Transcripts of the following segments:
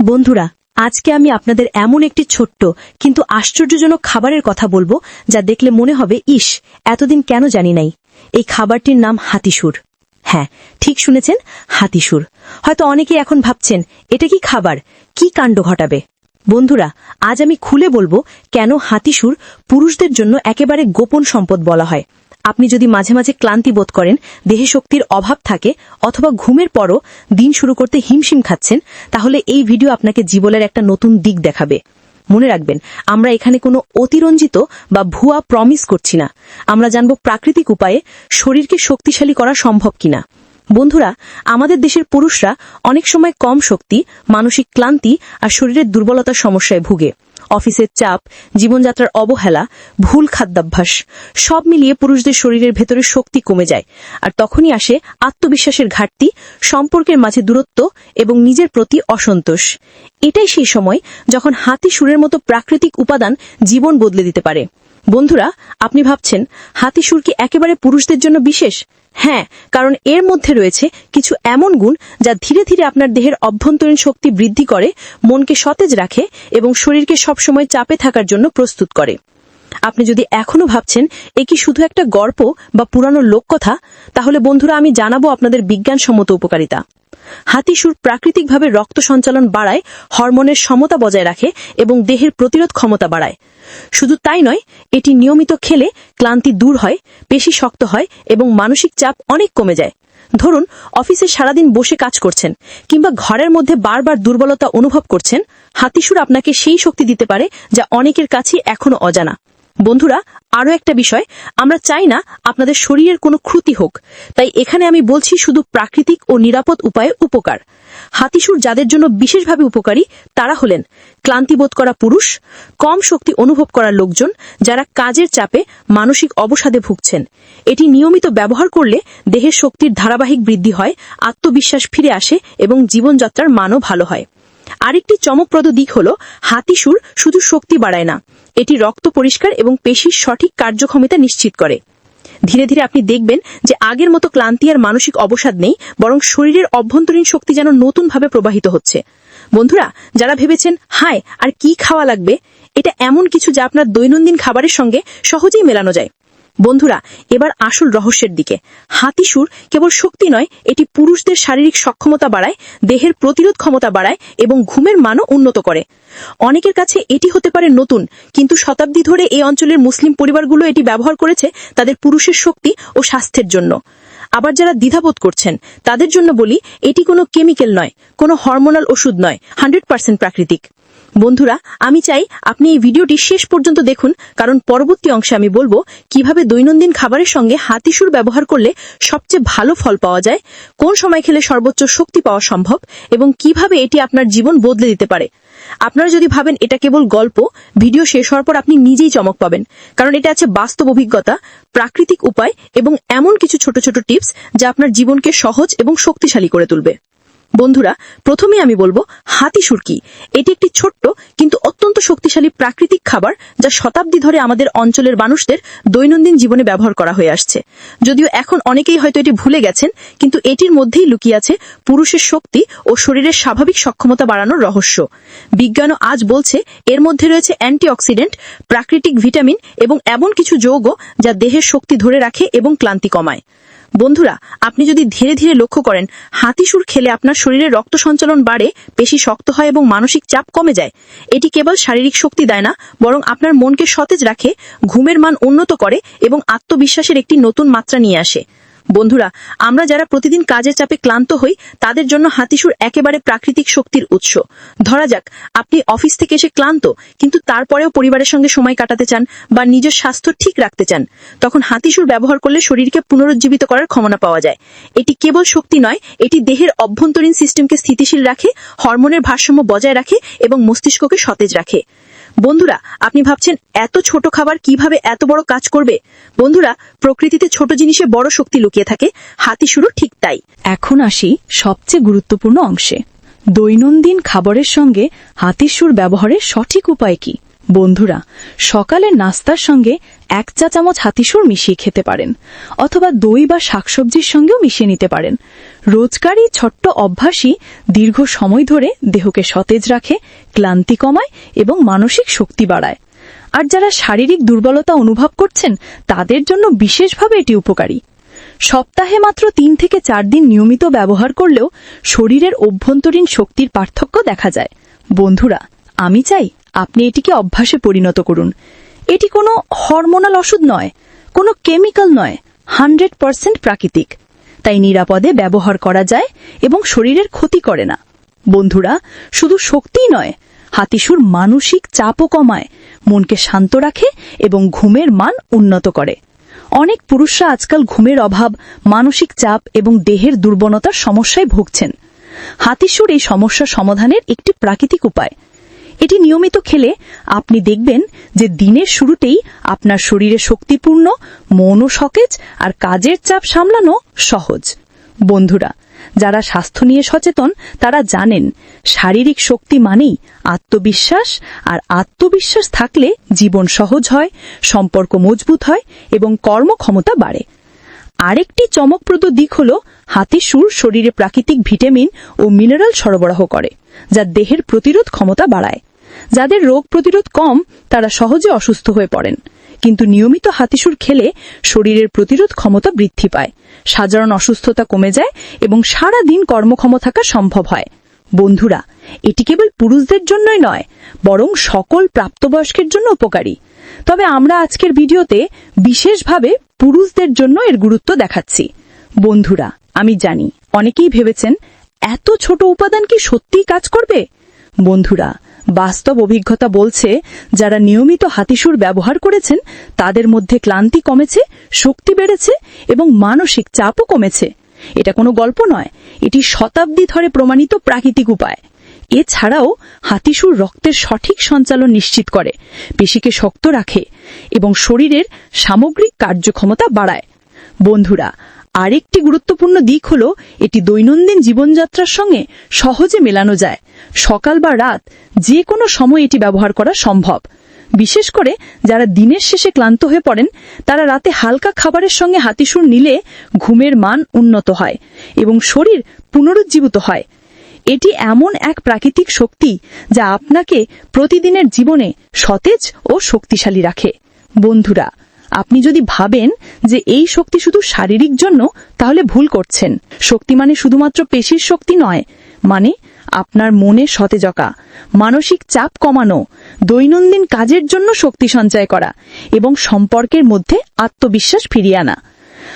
বন্ধুরা, আজকে আমি আপনাদের এমন একটি ছোট্ট কিন্তু আশ্চর্যজনক খাবারের কথা বলব যা দেখলে মনে হবে, ইস, এতদিন কেন জানি নাই। এই খাবারটির নাম হাতিসুর। হ্যাঁ ঠিক শুনেছেন, হাতিসুর। হয়তো অনেকে এখন ভাবছেন, এটা কি খাবার? কি কাণ্ড ঘটাবে? বন্ধুরা, আজ আমি খুলে বলব কেন হাতিসুর পুরুষদের জন্য একেবারে গোপন সম্পদ বলা হয়। আপনি যদি মাঝে মাঝে ক্লান্তি বোধ করেন, দেহে শক্তির অভাব থাকে অথবা ঘুমের পরও দিন শুরু করতে হিমশিম খাচ্ছেন, তাহলে এই ভিডিও আপনাকে জীবনের একটা নতুন দিক দেখাবে। মনে রাখবেন, আমরা এখানে কোনো অতিরঞ্জিত বা ভুয়া প্রমিস করছি না। আমরা জানব প্রাকৃতিক উপায়ে শরীরকে শক্তিশালী করা সম্ভব কিনা। বন্ধুরা, আমাদের দেশের পুরুষরা অনেক সময় কম শক্তি, মানসিক ক্লান্তি আর শরীরের দুর্বলতার সমস্যায় ভুগে। অফিসের চাপ, জীবনযাত্রার অবহেলা, ভুল খাদ্যাভ্যাস, সব মিলিয়ে পুরুষদের শরীরের ভেতরে শক্তি কমে যায়। আর তখনই আসে আত্মবিশ্বাসের ঘাটতি, সম্পর্কের মাঝে দূরত্ব এবং নিজের প্রতি অসন্তোষ। এটাই সেই সময় যখন হাতি সুরের মতো প্রাকৃতিক উপাদান জীবন বদলে দিতে পারে। বন্ধুরা, আপনি ভাবছেন, হাতি সুর কি একেবারে পুরুষদের জন্য বিশেষ? হ্যাঁ কারণ এর মধ্যে রয়েছে কিছু এমন গুণ যা ধীরে ধীরে আপনার দেহের অভ্যন্তরীণ শক্তি বৃদ্ধি করে, মনকে সতেজ রাখে এবং শরীরকে সবসময় চাপে থাকার জন্য প্রস্তুত করে। আপনি যদি এখনও ভাবছেন, এ কি শুধু একটা গল্প বা পুরানো লোককথা? তাহলে বন্ধুরা আমি জানাব আপনাদের বিজ্ঞানসম্মত উপকারিতা। হাতিসুর প্রাকৃতিকভাবে রক্ত সঞ্চালন বাড়ায়, হরমোনের সমতা বজায় রাখে এবং দেহের প্রতিরোধ ক্ষমতা বাড়ায়। শুধু তাই নয়, এটি নিয়মিত খেলে ক্লান্তি দূর হয়, পেশি শক্ত হয় এবং মানসিক চাপ অনেক কমে যায়। ধরুন, অফিসে সারাদিন বসে কাজ করছেন কিংবা ঘরের মধ্যে বারবার দুর্বলতা অনুভব করছেন, হাতিসুর আপনাকে সেই শক্তি দিতে পারে যা অনেকের কাছেই এখনও অজানা। বন্ধুরা আরও একটা বিষয়। আমরা চাই না আপনাদের শরীরের কোনো ক্ষতি হোক। তাই এখানে আমি বলছি শুধু প্রাকৃতিক ও নিরাপদ উপায়ে উপকার। হাতিসুর যাদের জন্য বিশেষভাবে উপকারী, তারা হলেন ক্লান্তিবোধ করা পুরুষ, কম শক্তি অনুভব করা লোকজন, যারা কাজের চাপে মানসিক অবসাদে ভুগছেন। এটি নিয়মিত ব্যবহার করলে দেহের শক্তির ধারাবাহিক বৃদ্ধি হয়, আত্মবিশ্বাস ফিরে আসে এবং জীবনযাত্রার মানও ভালো হয়। আরেকটি চমকপ্রদ দিক হল, হাতিসুর শুধু শক্তি বাড়ায় না। এটি রক্ত পরিষ্কার এবং পেশির সঠিক কার্যক্ষমতা নিশ্চিত করে। ধীরে ধীরে আপনি দেখবেন যে আগের মতো ক্লান্তি আর মানসিক অবসাদ নেই, বরং শরীরের অভ্যন্তরীণ শক্তি যেন নতুনভাবে প্রবাহিত হচ্ছে। বন্ধুরা, যারা ভেবেছেন, হায়, আর কি খাওয়া লাগবে? এটা এমন কিছু যা আপনার দৈনন্দিন খাবারের সঙ্গে সহজেই মেলানো যায়। বন্ধুরা, এবার আসল রহস্যের দিকে। হাতিসুর কেবল শক্তি নয়, এটি পুরুষদের শারীরিক সক্ষমতা বাড়ায়, দেহের প্রতিরোধ ক্ষমতা বাড়ায় এবং ঘুমের মানও উন্নত করে। অনেকের কাছে এটি হতে পারে নতুন, কিন্তু শতাব্দী ধরে এই অঞ্চলের মুসলিম পরিবারগুলো এটি ব্যবহার করেছে তাদের পুরুষের শক্তি ও স্বাস্থ্যের জন্য। আবার যারা দ্বিধাবোধ করছেন, তাদের জন্য বলি, এটি কোনো কেমিক্যাল নয়, কোনো হরমোনাল ওষুধ নয়, হান্ড্রেড পার্সেন্ট প্রাকৃতিক। বন্ধুরা, আমি চাই আপনি এই ভিডিওটি শেষ পর্যন্ত দেখুন, কারণ পরবর্তী অংশে আমি বলব কীভাবে দৈনন্দিন খাবারের সঙ্গে হাতিসুর ব্যবহার করলে সবচেয়ে ভালো ফল পাওয়া যায়, কোন সময় খেলে সর্বোচ্চ শক্তি পাওয়া সম্ভব, এবং কীভাবে এটি আপনার জীবন বদলে দিতে পারে। আপনারা যদি ভাবেন এটা কেবল গল্প, ভিডিও শেষ হওয়ার পর আপনি নিজেই চমক পাবেন, কারণ এটা আছে বাস্তব অভিজ্ঞতা, প্রাকৃতিক উপায়, এবং এমন কিছু ছোট ছোট টিপস যা আপনার জীবনকে সহজ এবং শক্তিশালী করে তুলবে। বন্ধুরা, প্রথমে আমি বলব হাতি সুরকি। এটি একটি ছোট্ট কিন্তু অত্যন্ত শক্তিশালী প্রাকৃতিক খাবার যা শতাব্দী ধরে আমাদের অঞ্চলের মানুষদের দৈনন্দিন জীবনে ব্যবহার করা হয়ে আসছে। যদিও এখন অনেকেই হয়তো এটি ভুলে গেছেন, কিন্তু এটির মধ্যেই লুকিয়ে আছে পুরুষের শক্তি ও শরীরের স্বাভাবিক সক্ষমতা বাড়ানোর রহস্য। বিজ্ঞানও আজ বলছে এর মধ্যে রয়েছে অ্যান্টিঅক্সিডেন্ট, প্রাকৃতিক ভিটামিন এবং এমন কিছু যৌগ যা দেহের শক্তি ধরে রাখে এবং ক্লান্তি কমায়। বন্ধুরা, আপনি যদি ধীরে ধীরে লক্ষ্য করেন হাতিসুর খেলে আপনার শরীরে রক্ত সঞ্চালন বাড়ে, পেশি শক্ত হয় এবং মানসিক চাপ কমে যায়। এটি কেবল শারীরিক শক্তি দেয় না, বরং আপনার মনকে সতেজ রাখে, ঘুমের মান উন্নত করে এবং আত্মবিশ্বাসের একটি নতুন মাত্রা নিয়ে আসে। বন্ধুরা, আমরা যারা প্রতিদিন কাজের চাপে ক্লান্ত হই, তাদের জন্য হাতিসুর একেবারে প্রাকৃতিক শক্তির উৎস। ধরা যাক, আপনি অফিস থেকে এসে ক্লান্ত, কিন্তু তারপরেও পরিবারের সঙ্গে সময় কাটাতে চান বা নিজের স্বাস্থ্য ঠিক রাখতে চান, তখন হাতিসুর ব্যবহার করলে শরীরকে পুনরুজ্জীবিত করার ক্ষমতা পাওয়া যায়। এটি কেবল শক্তি নয়, এটি দেহের অভ্যন্তরীণ সিস্টেমকে স্থিতিশীল রাখে, হরমোনের ভারসাম্য বজায় রাখে এবং মস্তিষ্ককে সতেজ রাখে। বন্ধুরা, আপনি ভাবছেন এত ছোট খাবার কীভাবে এত বড় কাজ করবে? বন্ধুরা, প্রকৃতিতে ছোট জিনিসে বড় শক্তি লুকিয়ে থাকে। হাতি শুরু ঠিক তাই। এখন আসি সবচেয়ে গুরুত্বপূর্ণ অংশে। দৈনন্দিন খাবারের সঙ্গে হাতিসুর ব্যবহারের সঠিক উপায় কি? বন্ধুরা, সকালের নাস্তার সঙ্গে এক চা চামচ হাতিসুর মিশিয়ে খেতে পারেন, অথবা দই বা শাকসবজির সঙ্গেও মিশিয়ে নিতে পারেন। রোজকারই ছোট্ট অভ্যাসই দীর্ঘ সময় ধরে দেহকে সতেজ রাখে, ক্লান্তি কমায় এবং মানসিক শক্তি বাড়ায়। আর যারা শারীরিক দুর্বলতা অনুভব করছেন, তাদের জন্য বিশেষভাবে এটি উপকারী। সপ্তাহে মাত্র তিন থেকে চার দিন নিয়মিত ব্যবহার করলেও শরীরের অভ্যন্তরীণ শক্তির পার্থক্য দেখা যায়। বন্ধুরা, আমি চাই আপনি এটিকে অভ্যাসে পরিণত করুন। এটি কোনো হরমোনাল ওষুধ নয়, কোনো কেমিক্যাল নয়, হান্ড্রেড পার্সেন্ট প্রাকৃতিক। তাই নিরাপদে ব্যবহার করা যায় এবং শরীরের ক্ষতি করে না। বন্ধুরা, শুধু শক্তিই নয়, হাতিসুর মানসিক চাপও কমায়, মনকে শান্ত রাখে এবং ঘুমের মান উন্নত করে। অনেক পুরুষরা আজকাল ঘুমের অভাব, মানসিক চাপ এবং দেহের দুর্বলতার সমস্যায় ভুগছেন। হাতিসুর এই সমস্যা সমাধানের একটি প্রাকৃতিক উপায়। এটি নিয়মিত খেলে আপনি দেখবেন যে দিনের শুরুতেই আপনার শরীরে শক্তিপূর্ণ, মনও সকেজ আর কাজের চাপ সামলানো সহজ। বন্ধুরা, যারা স্বাস্থ্য নিয়ে সচেতন, তারা জানেন শারীরিক শক্তি মানেই আত্মবিশ্বাস আর আত্মবিশ্বাস থাকলে জীবন সহজ হয়, সম্পর্ক মজবুত হয় এবং কর্মক্ষমতা বাড়ে। আরেকটি চমকপ্রদ দিক হল হাতিসুর শরীরে প্রাকৃতিক ভিটামিন ও মিনারেল সরবরাহ করে, যা দেহের প্রতিরোধ ক্ষমতা বাড়ায়। যাদের রোগ প্রতিরোধ কম, তারা সহজে অসুস্থ হয়ে পড়েন। কিন্তু নিয়মিত হাতিসুর খেলে শরীরের প্রতিরোধ ক্ষমতা বৃদ্ধি পায়। সাধারণ অসুস্থতা কমে যায় এবং সারা দিন কর্মক্ষম থাকা সম্ভব হয়। বন্ধুরা, এটি কেবল পুরুষদের জন্যই নয়, বরং সকল প্রাপ্তবয়স্কের জন্য উপকারী। তবে আমরা আজকের ভিডিওতে বিশেষভাবে পুরুষদের জন্য এর গুরুত্ব দেখাচ্ছি। বন্ধুরা, আমি জানি, অনেকেই ভেবেছেন, এত ছোট উপাদান কি সত্যিই কাজ করবে? বন্ধুরা বাস্তব অভিজ্ঞতা বলছে, যারা নিয়মিত হাতিসুর ব্যবহার করেছেন, তাদের মধ্যে ক্লান্তি কমেছে, শক্তি বেড়েছে এবং মানসিক চাপও কমেছে। এটা কোনো গল্প নয়, এটি শতাব্দী ধরে প্রমাণিত প্রাকৃতিক উপায়। এছাড়াও হাতিসুর রক্তের সঠিক সঞ্চালন নিশ্চিত করে, পেশিকে শক্ত রাখে এবং শরীরের সামগ্রিক কার্যক্ষমতা বাড়ায়। বন্ধুরা আরেকটি গুরুত্বপূর্ণ দিক হল, এটি দৈনন্দিন জীবনযাত্রার সঙ্গে সহজে মেলানো যায়। সকাল বা রাত যে কোনো সময় এটি ব্যবহার করা সম্ভব। বিশেষ করে যারা দিনের শেষে ক্লান্ত হয়ে পড়েন, তারা রাতে হালকা খাবারের সঙ্গে হাতিসুর নিলে ঘুমের মান উন্নত হয় এবং শরীর পুনরুজ্জীবিত হয়। এটি এমন এক প্রাকৃতিক শক্তি যা আপনাকে প্রতিদিনের জীবনে সতেজ ও শক্তিশালী রাখে। বন্ধুরা আপনি যদি ভাবেন যে এই শক্তি শুধু শারীরিক জন্য, তাহলে ভুল করছেন। শক্তি মানে শুধুমাত্র পেশির শক্তি নয় মানে আপনার মনে সতেজকা মানসিক চাপ কমানো, দৈনন্দিন কাজের জন্য শক্তি সঞ্চয় করা এবং সম্পর্কের মধ্যে আত্মবিশ্বাস ফিরিয়ে আনা।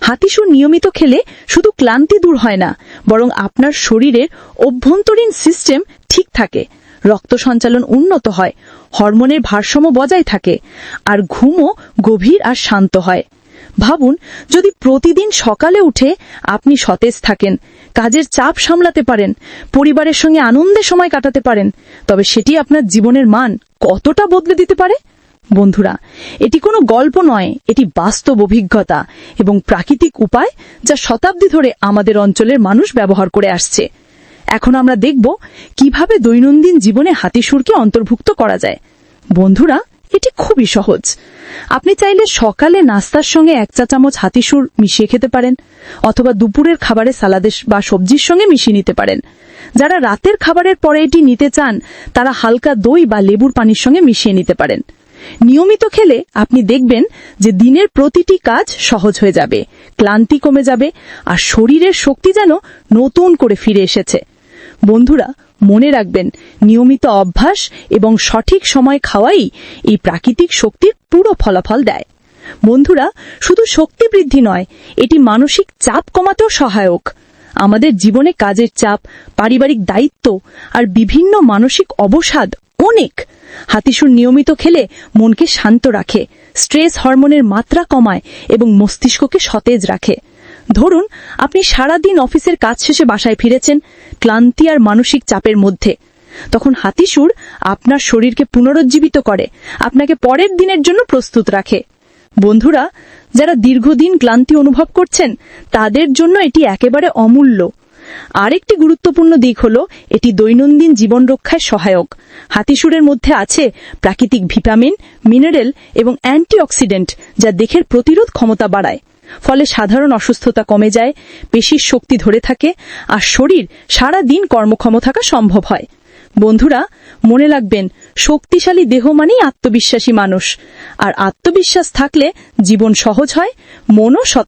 হাতিসুর নিয়মিত খেলে শুধু ক্লান্তি দূর হয় না, বরং আপনার শরীরের অভ্যন্তরীণ সিস্টেম ঠিক থাকে। রক্ত সঞ্চালন উন্নত হয়, হরমোনের ভারসাম্য বজায় থাকে, আর ঘুমও গভীর আর শান্ত হয়। ভাবুন, যদি প্রতিদিন সকালে উঠে আপনি সতেজ থাকেন, কাজের চাপ সামলাতে পারেন, পরিবারের সঙ্গে আনন্দে সময় কাটাতে পারেন, তবে সেটি আপনার জীবনের মান কতটা বদলে দিতে পারে? বন্ধুরা, এটি কোনো গল্প নয়, এটি বাস্তব অভিজ্ঞতা এবং প্রাকৃতিক উপায় যা শতাব্দী ধরে আমাদের অঞ্চলের মানুষ ব্যবহার করে আসছে। এখন আমরা দেখব কীভাবে দৈনন্দিন জীবনে হাতিসুরকে অন্তর্ভুক্ত করা যায়। বন্ধুরা, এটি খুবই সহজ। আপনি চাইলে সকালে নাস্তার সঙ্গে এক চা চামচ হাতিসুর মিশিয়ে খেতে পারেন, অথবা দুপুরের খাবারে সালাদের বা সবজির সঙ্গে মিশিয়ে নিতে পারেন। যারা রাতের খাবারের পরে এটি নিতে চান, তারা হালকা দই বা লেবুর পানির সঙ্গে মিশিয়ে নিতে পারেন। নিয়মিত খেলে আপনি দেখবেন যে দিনের প্রতিটি কাজ সহজ হয়ে যাবে, ক্লান্তি কমে যাবে, আর শরীরের শক্তি যেন নতুন করে ফিরে এসেছে। বন্ধুরা, মনে রাখবেন, নিয়মিত অভ্যাস এবং সঠিক সময় খাওয়াই এই প্রাকৃতিক শক্তির পুরো ফলাফল দেয়। বন্ধুরা, শুধু শক্তি বৃদ্ধি নয়, এটি মানসিক চাপ কমাতেও সহায়ক। আমাদের জীবনে কাজের চাপ, পারিবারিক দায়িত্ব আর বিভিন্ন মানসিক অবসাদ অনেক। হাতিসুর নিয়মিত খেলে মনকে শান্ত রাখে, স্ট্রেস হরমোনের মাত্রা কমায় এবং মস্তিষ্ককে সতেজ রাখে। ধরুন, আপনি সারাদিন অফিসের কাজ শেষে বাসায় ফিরেছেন, ক্লান্তি আর মানসিক চাপের মধ্যে। তখন হাতিসুর আপনার শরীরকে পুনরুজ্জীবিত করে, আপনাকে পরের দিনের জন্য প্রস্তুত রাখে। বন্ধুরা, যারা দীর্ঘদিন ক্লান্তি অনুভব করছেন, তাদের জন্য এটি একেবারে অমূল্য। আরেকটি গুরুত্বপূর্ণ দিক হল, এটি দৈনন্দিন জীবন রক্ষায় সহায়ক। হাতিসুরের মধ্যে আছে প্রাকৃতিক ভিটামিন, মিনারেল এবং অ্যান্টিঅক্সিডেন্ট, যা দেহের প্রতিরোধ ক্ষমতা বাড়ায়। ফলে সাধারণ অসুস্থতা কমে যায়, পেশির শক্তি ধরে থাকে, আর শরীর সারা দিন কর্মক্ষম থাকা সম্ভব হয়। বন্ধুরা, মনে রাখবেন, শক্তিশালী দেহ মানেই আত্মবিশ্বাসী মানুষ। আর আত্মবিশ্বাস থাকলে জীবন সহজ হয়, মনও সৎ